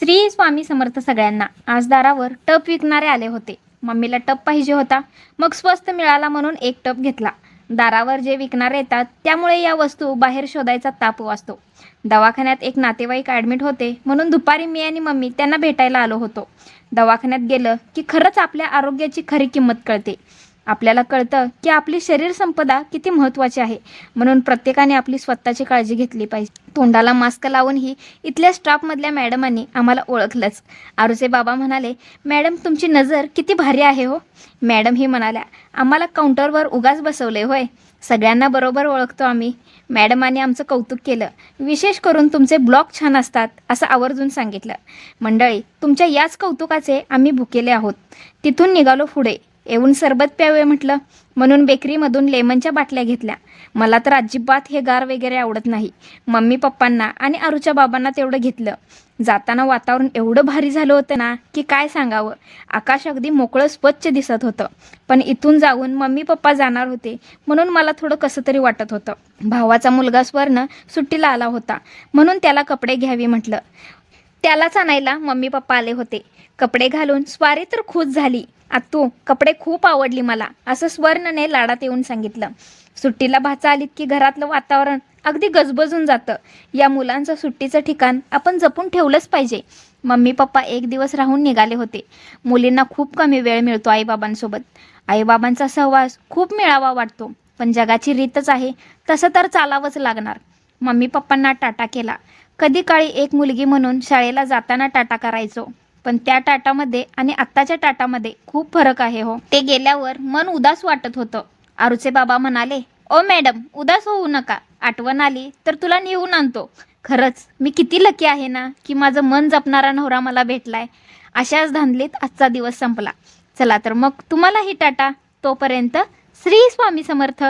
श्री स्वामी समर्थ सगळ्यांना. आज दारावर टप विकणारे आले होते. मम्मीला टप पाहिजे होता. मग स्वस्त मिळाला म्हणून एक टप घेतला. दारावर जे विकणारे येतात त्यामुळे या वस्तू बाहेर शोधायचा ताप वाचतो. दवाखान्यात एक नातेवाईक ॲडमिट होते म्हणून दुपारी मी आणि मम्मी त्यांना भेटायला आलो होतो. दवाखान्यात गेलं की खरंच आपल्या आरोग्याची खरी किंमत कळते. आपल्याला कळतं की आपली शरीर संपदा किती महत्त्वाची आहे. म्हणून प्रत्येकाने आपली स्वतःची काळजी घेतली पाहिजे. तोंडाला मास्क लावूनही इथल्या स्टाफमधल्या मॅडमांनी आम्हाला ओळखलंच. आरुचे बाबा म्हणाले मॅडम तुमची नजर किती भारी आहे हो. मॅडम ही म्हणाल्या आम्हाला काउंटरवर उगाच बसवले होय. सगळ्यांना बरोबर ओळखतो आम्ही. मॅडमाने आमचं कौतुक केलं विशेष करून तुमचे ब्लॉग छान असतात असं आवर्जून सांगितलं. मंडळी तुमच्या याच कौतुकाचे आम्ही भुकेले आहोत. तिथून निघालो पुढे. येऊन सरबत प्यावे म्हटलं. म्हणून बेकरीमधून लेमनच्या बाटल्या घेतल्या. मला तर अजिबात हे गार वगैरे आवडत नाही. मम्मी पप्पांना आणि आरूच्या बाबांना तेवढं घेतलं. जाताना वातावरण एवढं भारी झालं होतं ना की काय सांगावं? आकाश अगदी मोकळं स्वच्छ दिसत होतं. पण इथून जाऊन मम्मी पप्पा जाणार होते म्हणून मला थोडं कसं तरी वाटत होतं. भावाचा मुलगा स्वर्ण सुट्टीला आला होता. म्हणून त्याला कपडे घ्यावी म्हटलं. त्यालाच आणायला मम्मी पप्पा आले होते. कपडे घालून स्वारी तर खुश झाली. आत्तू कपडे खूप आवडली मला असं स्वर्णने लाडात येऊन सांगितलं. सुट्टीला भाचा आलीत की घरातलं वातावरण अगदी गजबजून जातं. या मुलांचं सुट्टीचं ठिकाण आपण जपून ठेवलंच पाहिजे. मम्मी पप्पा एक दिवस राहून निघाले होते. मुलींना खूप कमी वेळ मिळतो आईबाबांसोबत. आईबाबांचा सहवास खूप मिळावा वाटतो. पण जगाची रीतच आहे तसं तर चालावंच लागणार. मम्मी पप्पांना टाटा केला. कधी काळी एक मुलगी म्हणून शाळेला जाताना टाटा करायचो. पण त्या टाटामध्ये आणि आत्ताच्या टाटामध्ये खूप फरक आहे हो. ते गेल्यावर मन उदास वाटत होतं. आरूचे बाबा म्हणाले ओ मॅडम उदास होऊ नका. आठवण आली तर तुला नेऊन आणतो. खरंच मी किती लकी आहे ना की माझं मन जपणारा नवरा मला भेटलाय. अशाच धांदलीत आजचा दिवस संपला. चला तर मग तुम्हालाही टाटा. तोपर्यंत श्री स्वामी समर्थ.